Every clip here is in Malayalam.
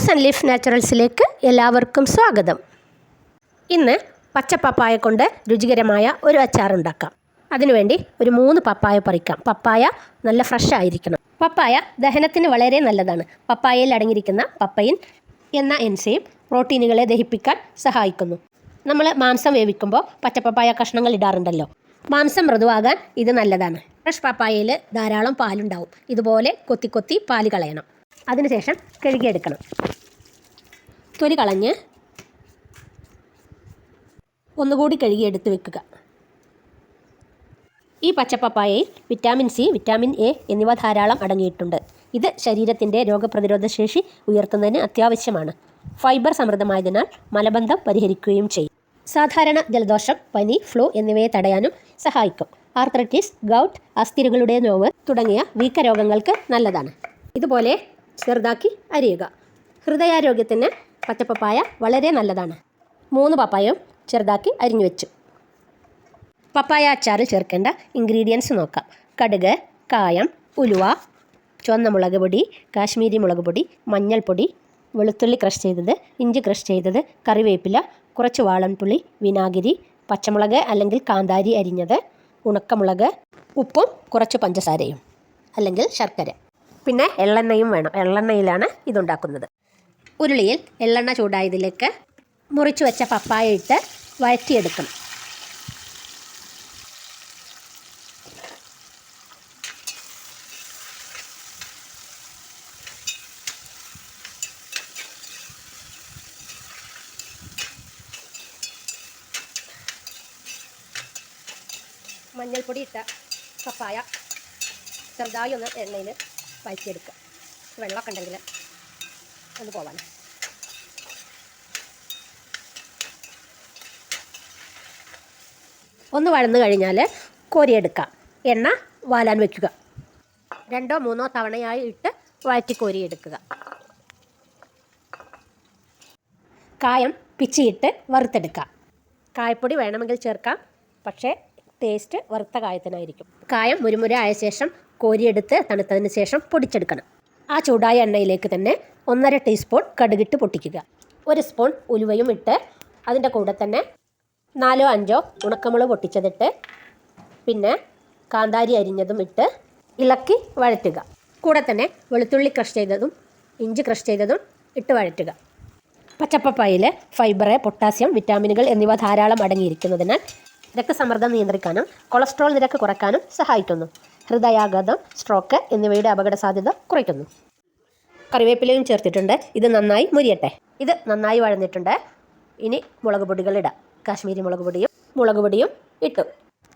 റോസ് ആൻഡ് ലീഫ് നാച്ചുറൽസിലേക്ക് എല്ലാവർക്കും സ്വാഗതം. ഇന്ന് പച്ചപ്പപ്പായ കൊണ്ട് രുചികരമായ ഒരു അച്ചാർ ഉണ്ടാക്കാം. അതിനുവേണ്ടി ഒരു മൂന്ന് പപ്പായ പറിക്കാം. പപ്പായ നല്ല ഫ്രഷ് ആയിരിക്കണം. പപ്പായ ദഹനത്തിന് വളരെ നല്ലതാണ്. പപ്പായയിൽ അടങ്ങിയിരിക്കുന്ന പപ്പയിൻ എന്ന എൻസൈം പ്രോട്ടീനുകളെ ദഹിപ്പിക്കാൻ സഹായിക്കുന്നു. നമ്മൾ മാംസം വേവിക്കുമ്പോൾ പച്ചപ്പപ്പായ കഷ്ണങ്ങൾ ഇടാറുണ്ടല്ലോ. മാംസം മൃദുവാകാൻ ഇത് നല്ലതാണ്. ഫ്രഷ് പപ്പായയിൽ ധാരാളം പാലുണ്ടാവും. ഇതുപോലെ കൊത്തി കൊത്തി പാൽ കളയണം. അതിനുശേഷം കഴുകിയെടുക്കണം. തൊലി കളഞ്ഞ് ഒന്നുകൂടി കഴുകിയെടുത്ത് വെക്കുക. ഈ പച്ചപ്പപ്പായയിൽ വിറ്റാമിൻ സി വിറ്റാമിൻ എ എന്നിവ ധാരാളം അടങ്ങിയിട്ടുണ്ട്. ഇത് ശരീരത്തിന്റെ രോഗപ്രതിരോധ ശേഷി ഉയർത്തുന്നതിന് അത്യാവശ്യമാണ്. ഫൈബർ സമൃദ്ധമായതിനാൽ മലബന്ധം പരിഹരിക്കുകയും ചെയ്യും. സാധാരണ ജലദോഷം പനി ഫ്ലൂ എന്നിവയെ തടയാനും സഹായിക്കും. ആർത്രറ്റിസ് ഗൗട്ട് അസ്ഥിരകളുടെ നോവ് തുടങ്ങിയ വീക്ക രോഗങ്ങൾക്ക് നല്ലതാണ്. ഇതുപോലെ ചെറുതാക്കി അരിയുക. ഹൃദയാരോഗ്യത്തിന് പച്ചപ്പപ്പായ വളരെ നല്ലതാണ്. മൂന്ന് പപ്പായയും ചെറുതാക്കി അരിഞ്ഞു വെച്ചു. പപ്പായ അച്ചാറിൽ ചേർക്കേണ്ട ഇൻഗ്രീഡിയൻസ് നോക്കാം. കടുക് കായം ഉലുവ ചുവന്ന മുളക് പൊടി കാശ്മീരി മുളക് പൊടി മഞ്ഞൾപ്പൊടി വെളുത്തുള്ളി ക്രഷ് ചെയ്തത് ഇഞ്ചി ക്രഷ് ചെയ്തത് കറിവേപ്പില കുറച്ച് വാളൻപുളി വിനാഗിരി പച്ചമുളക് അല്ലെങ്കിൽ കാന്താരി അരിഞ്ഞത് ഉണക്കമുളക് ഉപ്പും കുറച്ച് പഞ്ചസാരയും അല്ലെങ്കിൽ ശർക്കര. പിന്നെ എള്ളെണ്ണയും വേണം. എള്ളെണ്ണയിലാണ് ഇതുണ്ടാക്കുന്നത്. ഉരുളിയിൽ എള്ളെണ്ണ ചൂടായതിലേക്ക് മുറിച്ചു വെച്ച പപ്പായ ഇട്ട് വഴറ്റിയെടുക്കണം. മഞ്ഞൾപ്പൊടി ഇട്ട പപ്പായ ചെറുതായി ഒന്ന് എണ്ണയിൽ വഴറ്റിയെടുക്കുക വെള്ളമൊക്കെ ഉണ്ടെങ്കിൽ ഒന്ന് പോവാൻ ഒന്ന് വഴന്നു കഴിഞ്ഞാൽ കോരിയെടുക്കാം എണ്ണ വാലാൻ വെക്കുക. രണ്ടോ മൂന്നോ തവണയായി ഇട്ട് വഴറ്റി കോരിയെടുക്കുക കായം പിച്ചിയിട്ട് വറുത്തെടുക്കാം കായപ്പൊടി വേണമെങ്കിൽ ചേർക്കാം പക്ഷേ ടേസ്റ്റ് വറുത്ത കായത്തിനായിരിക്കും. കായം മുരുമുര ആയ ശേഷം കോരിയെടുത്ത് തണുത്തതിന് ശേഷം പൊടിച്ചെടുക്കണം. ആ ചൂടായ എണ്ണയിലേക്ക് തന്നെ ഒന്നര ടീസ്പൂൺ കടുകിട്ട് പൊട്ടിക്കുക. ഒരു സ്പൂൺ ഉലുവയും ഇട്ട് അതിന്റെ കൂടെ തന്നെ നാലോ അഞ്ചോ ഉണക്കമുളക് പൊട്ടിച്ചതിട്ട് പിന്നെ കാന്താരി അരിഞ്ഞതും ഇട്ട് ഇളക്കി വഴറ്റുക. കൂടെ തന്നെ വെളുത്തുള്ളി ക്രഷ് ചെയ്തതും ഇഞ്ചി ക്രഷ് ചെയ്തതും ഇട്ട് വഴറ്റുക. പച്ചപ്പപ്പായിൽ ഫൈബർ പൊട്ടാസ്യം വിറ്റാമിനുകൾ എന്നിവ ധാരാളം അടങ്ങിയിരിക്കുന്നതിനാൽ രക്തസമ്മർദ്ദം നിയന്ത്രിക്കാനും കൊളസ്ട്രോൾ നിരക്ക് കുറയ്ക്കാനും സഹായിക്കുന്നു. ഹൃദയാഘാതം സ്ട്രോക്ക് എന്നിവയുടെ അപകട സാധ്യത കുറയ്ക്കുന്നു. കറിവേപ്പിലയും ചേർത്തിട്ടുണ്ട്. ഇത് നന്നായി മുരിയട്ടെ. ഇത് നന്നായി വഴന്നിട്ടുണ്ട്. ഇനി മുളക് പൊടികൾ ഇടാം. കാശ്മീരി മുളക് പൊടിയും മുളക് പൊടിയും ഇട്ടു.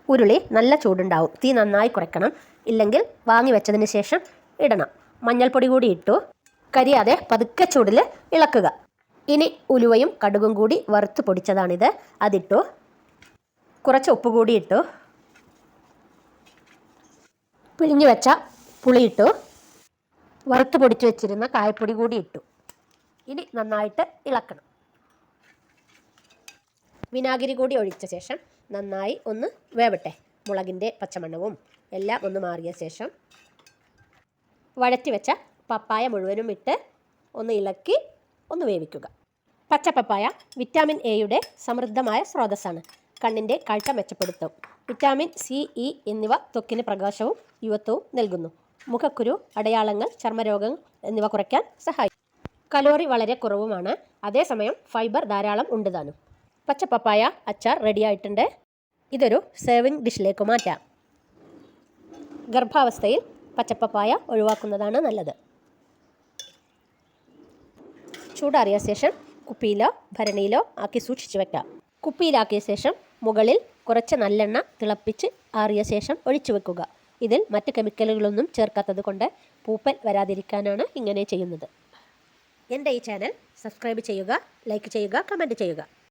ഉരുളി നല്ല ചൂടുണ്ടാവും. തീ നന്നായി കുറയ്ക്കണം. ഇല്ലെങ്കിൽ വാങ്ങി വെച്ചതിന് ശേഷം ഇടണം. മഞ്ഞൾപ്പൊടി കൂടി ഇട്ടു. കരിയാതെ പതുക്കെ ചൂടിൽ ഇളക്കുക. ഇനി ഉലുവയും കടുകും കൂടി വറുത്ത് പൊടിച്ചതാണിത്. അതിട്ടു. കുറച്ച് ഉപ്പ് കൂടി ഇട്ടു. പിഴിഞ്ഞു വെച്ച പുളിയിട്ടു വറുത്ത് പൊടിച്ച് വെച്ചിരുന്ന കായപ്പൊടി കൂടി ഇട്ടു. ഇനി നന്നായിട്ട് ഇളക്കണം. വിനാഗിരി കൂടി ഒഴിച്ച ശേഷം നന്നായി ഒന്ന് വേവട്ടെ. മുളകിന്റെ പച്ചമണ്ണവും എല്ലാം ഒന്ന് മാറിയ ശേഷം വഴറ്റി വെച്ച പപ്പായ മുഴുവനും ഇട്ട് ഒന്ന് ഇളക്കി ഒന്ന് വേവിക്കുക. പച്ച പപ്പായ വിറ്റാമിൻ എയുടെ സമൃദ്ധമായ സ്രോതസ്സാണ്. കണ്ണിന്റെ കാഴ്ച മെച്ചപ്പെടുത്തും. വിറ്റാമിൻ സി ഇ എന്നിവ ത്വക്കിന് പ്രകാശവും യുവത്വവും നൽകുന്നു. മുഖക്കുരു അടയാളങ്ങൾ ചർമ്മരോഗങ്ങൾ എന്നിവ കുറയ്ക്കാൻ സഹായിക്കും. കലോറി വളരെ കുറവുമാണ്. അതേസമയം ഫൈബർ ധാരാളം ഉണ്ട് താനും. പച്ചപ്പപ്പായ അച്ചാർ റെഡിയായിട്ടുണ്ട് ഇതൊരു സേവിങ് ഡിഷിലേക്ക് മാറ്റാം. ഗർഭാവസ്ഥയിൽ പച്ചപ്പപ്പായ ഒഴിവാക്കുന്നതാണ് നല്ലത്. ചൂടാറിയ ശേഷം കുപ്പിയിലോ ഭരണിയിലോ ആക്കി സൂക്ഷിച്ചു വെക്കാം. കുപ്പിയിലാക്കിയ ശേഷം മുകളിൽ കുറച്ച് നല്ലെണ്ണ തിളപ്പിച്ച് ആറിയ ശേഷം ഒഴിച്ചു വെക്കുക. ഇതിൽ മറ്റ് കെമിക്കലുകളൊന്നും ചേർക്കാത്തത് കൊണ്ട് പൂപ്പൽ വരാതിരിക്കാനാണ് ഇങ്ങനെ ചെയ്യുന്നത്. എന്റെ ഈ ചാനൽ സബ്സ്ക്രൈബ് ചെയ്യുക ലൈക്ക് ചെയ്യുക കമന്റ് ചെയ്യുക.